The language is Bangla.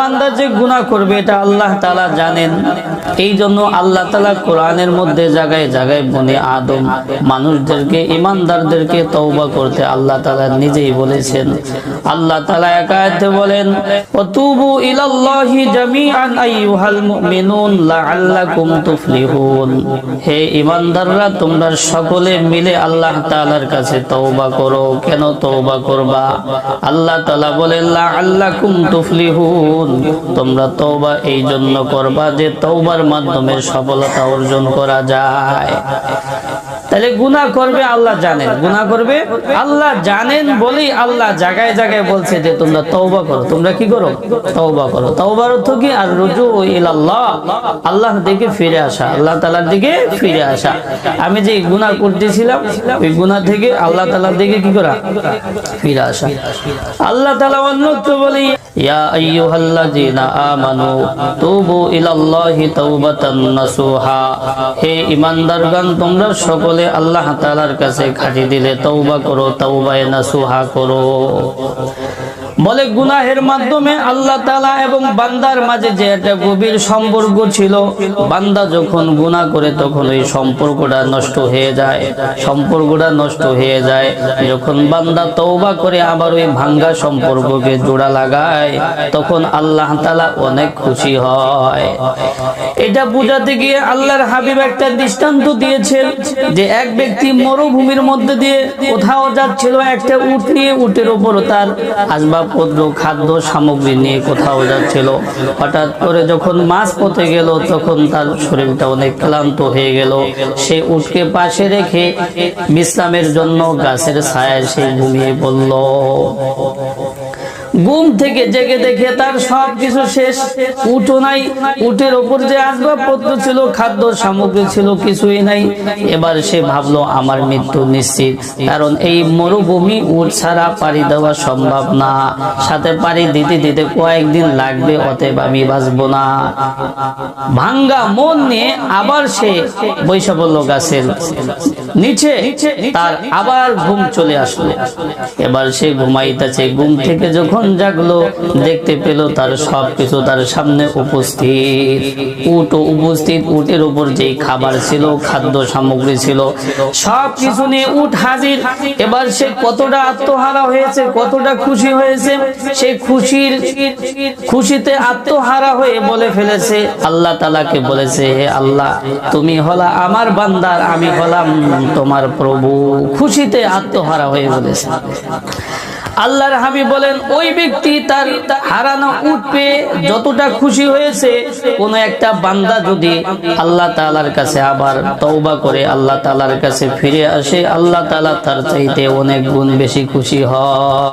বান্দা যে গুণা করবে, এটা আল্লাহ তালা জানেন। এই জন্য আল্লাহ তালা কোরআনের মধ্যে জায়গায় জায়গায় বনে আদম, মানুষদেরকে, ইমানদারদেরকে তওবা করতে আল্লাহ তালা নিজেই বলেছেন। আল্লাহ তালা একায়তে বলেন অতুবু ইলাল্লাহি জামিআন আইয়ুহাল মুমিনুন হে ইমানদাররা, তোমরা সকলে মিলে আল্লাহ তাআলার কাছে তওবা করো। কেন তওবা করবা? আল্লাহ তাআলা বলেন, লাআল্লাকুম তুফলিহুন। তোমরা তৌবা এই জন্য করবা যে তৌবার মাধ্যমে সফলতা অর্জন করা যায়। তাহলে গুনাহ করবে আল্লাহ জানেন। গুনাহ করবে আল্লাহ জানেন বলেই আল্লাহ জায়গায় জায়গায় বলছে যে তোমরা তওবা করো। তোমরা কি করো? তওবা করো। তওবার অর্থ কি? আর রুজু ইলাল্লাহ। আল্লাহর দিকে ফিরে আসা। আল্লাহ তাআলার দিকে ফিরে আসা। আমি যে গুনাহ করতেছিলাম, ওই গুনাহ থেকে আল্লাহ তাআলার দিকে কি করা? ফিরে আসা। আল্লাহ তাআলা অন্যত্র বলি ইয়া আইয়ুহাল্লাযীনা আমানু তুবু সকলে আল্লাহ তালার কাছে খাটি দিলে তৌবা করো তওবায়ে নাসুহা করো। বলে গুনাহের মাধ্যমে আল্লাহ তালা এবং বান্দার মাঝে যে একটা গভীর সম্পর্ক ছিল, বান্দা যখন গুনাহ করে তখন ওই সম্পর্কটা নষ্ট হয়ে যায়, সম্পর্কটা নষ্ট হয়ে যায়। যখন বান্দা তৌবা করে আবার ওই ভাঙ্গা সম্পর্ককে জোড়া লাগায়, তখন আল্লাহ তালা অনেক খুশি হয়। এটা বুঝাতে গিয়ে আল্লাহর হাবিব একটা দৃষ্টান্ত দিয়েছেন যে এক ব্যক্তি মরুভূমির মধ্যে দিয়ে কোথাও যাচ্ছিল, একটা উট নিয়ে উটের উপর তার আসবাবপত্র খাদ্য সামগ্রী নিয়ে কোথাও যাচ্ছিল। হঠাৎ করে যখন মাছ পথে গেল, তখন তার শরীরটা অনেক ক্লান্ত হয়ে গেল। সে উঠকে পাশে রেখে বিশ্রামের জন্য গাছের ছায়ায় সে ঘুমিয়ে পড়ল। ঘুম থেকে জেগে দেখে তার সব কিছু শেষ। উঠো নাই। উটের ওপর যে আসবাবপত্র ছিল, খাদ্য সামগ্রী ছিল, কিছুই নাই। এবার সে ভাবলো, আমার মৃত্যু নিশ্চিত। কারণ এই মরুভূমি উট ছাড়া পাড়ি দেওয়া সম্ভব না। সাথে পাড়ি দিতে দিতে কয়েকদিন লাগবে, অতএব আমি বাঁচবো না। ভাঙ্গা মন নিয়ে আবার সে বৈশা পড়ল গাছের নিচে তার আবার ঘুম চলে আসলো। এবার সে ঘুমাইতেছে। ঘুম থেকে যখন জাগলো দেখতে পেল, তার সবকিছু তার সামনে উপস্থিত। উট উপস্থিত, উটের উপর যে খাবার ছিল, খাদ্য সামগ্রী ছিল সব কিছু নিয়ে উট হাজির। এবার সে কতটা আত্মহারা হয়েছে, কতটা খুশি হয়েছে, সে খুশির খুশিতে আত্মহারা হয়ে বলে ফেলেছে, আল্লাহ তালাকে বলেছে, হে আল্লাহ, তুমি হলা আমার বান্দার আমি হলাম তোমার প্রভু। খুশিতে আত্মহারা হয়ে বলেছে। আল্লাহর হাবি বলেন, ওই ব্যক্তি তার হারানো উঠবে যতটা খুশি হয়েছে, কোন একটা বান্দা যদি আল্লাহ তালার কাছে আবার তৌবা করে, আল্লাহ তালার কাছে ফিরে আসে, আল্লাহ তালা তার চাইতে অনেক গুণ বেশি খুশি হয়।